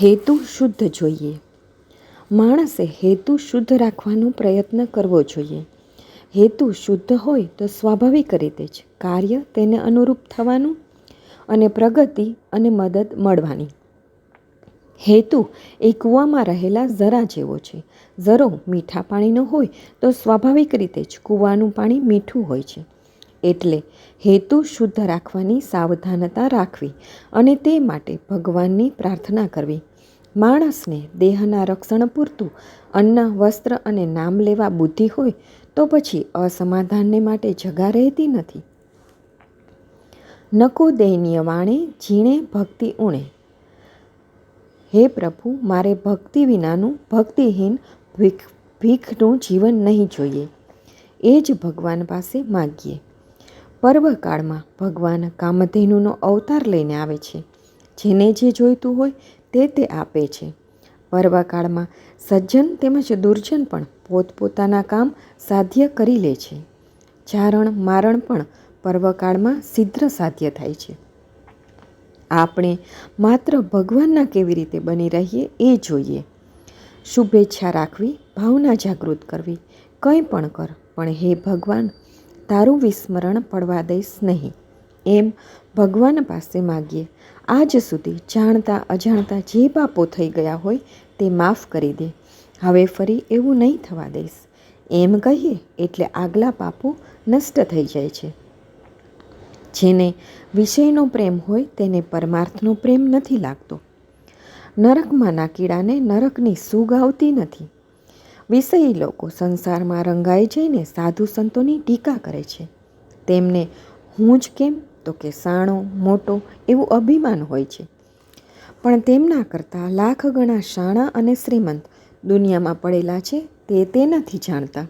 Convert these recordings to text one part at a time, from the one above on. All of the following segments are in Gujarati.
હેતુ શુદ્ધ જોઈએ. માણસે હેતુ શુદ્ધ રાખવાનો પ્રયત્ન કરવો જોઈએ. હેતુ શુદ્ધ હોય તો સ્વાભાવિક રીતે જ કાર્ય તેને અનુરૂપ થવાનું અને પ્રગતિ અને મદદ મળવાની. હેતુ એ કૂવામાં રહેલા ઝરા જેવો છે. ઝરો મીઠા પાણીનો હોય તો સ્વાભાવિક રીતે જ કૂવાનું પાણી મીઠું હોય છે. એટલે હેતુ શુદ્ધ રાખવાની સાવધાનતા રાખવી અને તે માટે ભગવાનની પ્રાર્થના કરવી. માણસને દેહના રક્ષણ પૂરતું, અન્ન, વસ્ત્ર અને નામ લેવા બુદ્ધિ હોય તો પછી અસમાધાનને માટે જગા રહેતી નથી. નકો દૈન્ય વાણે જીણે ભક્તિ ઉણે. હે પ્રભુ, મારે ભક્તિ વિનાનું ભક્તિહીન ભીખ, ભીખનું જીવન નહીં જોઈએ. એ જ ભગવાન પાસે માગીએ. પર્વકાળમાં ભગવાન કામધેનુનો અવતાર લઈને આવે છે. જેને જે જોઈતું હોય તે તે આપે છે. પર્વકાળમાં સજ્જન તેમજ દુર્જન પણ પોતપોતાના કામ સાધ્ય કરી લે છે. ચારણ મારણ પણ પર્વકાળમાં સિદ્ધ સાધ્ય થાય છે. આપણે માત્ર ભગવાનના કેવી રીતે બની રહીએ એ જોઈએ. શુભેચ્છા રાખવી, ભાવના જાગૃત કરવી, કંઈ પણ કર, પણ હે ભગવાન તારું વિસ્મરણ પડવા દઈશ નહીં. એમ ભગવાન પાસે માગીએ. આજ સુધી જાણતા અજાણતા જે પાપો થઈ ગયા હોય તે માફ કરી દે. હવે ફરી એવું નહીં થવા દઈશ. એમ કહીએ એટલે આગલા પાપો નષ્ટ થઈ જાય છે. જેને વિષયનો પ્રેમ હોય તેને પરમાર્થનો પ્રેમ નથી લાગતો. નરકમાંના કીડાને નરકની સૂગ આવતી નથી. વિષયી લોકો સંસારમાં રંગાઈ જઈને સાધુ સંતોની ટીકા કરે છે. તેમને હું જ કેમ તો કે સાણો, મોટો એવું અભિમાન હોય છે. પણ તેમના કરતાં લાખ ગણા શાણા અને શ્રીમંત દુનિયામાં પડેલા છે તે તે નથી જાણતા.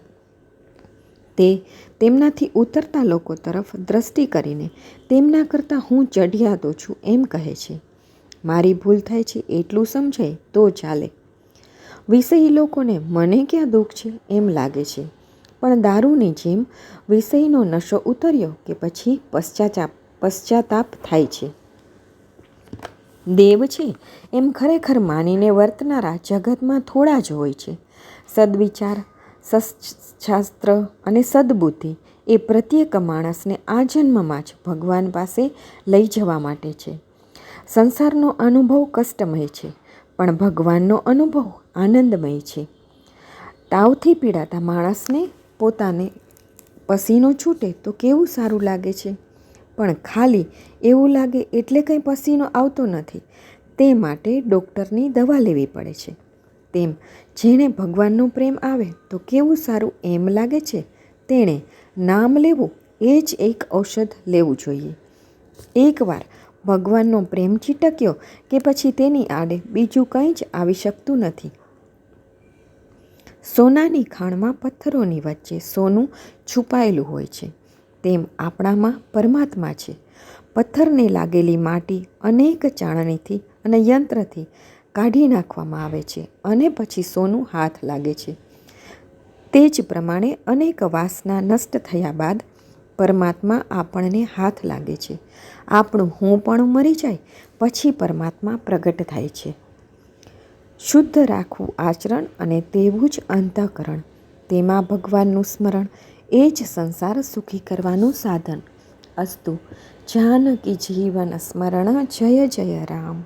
તે તેમનાથી ઉતરતા લોકો તરફ દ્રષ્ટિ કરીને તેમના કરતાં હું ચઢિયાતો છું એમ કહે છે. મારી ભૂલ થાય છે એટલું સમજાય તો ચાલે. વિષયી લોકોને મને ક્યાં દુઃખ છે એમ લાગે છે. પણ દારૂની જેમ વિષયનો નશો ઉતર્યો કે પછી પશ્ચાતાપ પશ્ચાતાપ થાય છે. દેવ છે એમ ખરેખર માનીને વર્તનારા જગતમાં થોડા જ હોય છે. સદવિચાર શાસ્ત્ર અને સદબુદ્ધિ એ પ્રત્યેક માણસને આ જન્મમાં જ ભગવાન પાસે લઈ જવા માટે છે. સંસારનો અનુભવ કષ્ટમય છે. પણ ભગવાનનો અનુભવ આનંદમય છે. તાવથી પીડાતા માણસને પોતાને પસીનો છૂટે તો કેવું સારું લાગે છે? પણ ખાલી એવું લાગે એટલે કંઈ પસીનો આવતો નથી. તે માટે ડૉક્ટરની દવા લેવી પડે છે. તેમ જેણે ભગવાનનો પ્રેમ આવે તો કેવું સારું એમ લાગે છે? તેણે નામ લેવું એ જ એક ઔષધ લેવું જોઈએ. એકવાર ભગવાનનો પ્રેમ ચીટક્યો કે પછી તેની આડે બીજું કંઈ જ આવી શકતું નથી. સોનાની ખાણમાં પથ્થરોની વચ્ચે સોનું છુપાયેલું હોય છે. તેમ આપણામાં પરમાત્મા છે. પથ્થરને લાગેલી માટી અનેક ચાળણીથી અને યંત્રથી કાઢી નાખવામાં આવે છે અને પછી સોનું હાથ લાગે છે. તે જ પ્રમાણે અનેક વાસના નષ્ટ થયા બાદ પરમાત્મા આપણને હાથ લાગે છે. આપણું હું પણ મરી જાય, પછી પરમાત્મા પ્રગટ થાય છે. શુદ્ધ રાખવું આચરણ અને તેવું જ અંતઃકરણ. તેમાં ભગવાનનું સ્મરણ, એ જ સંસાર સુખી કરવાનું સાધન. અસ્તુ, જાનકી જીવન સ્મરણ જય જય રામ.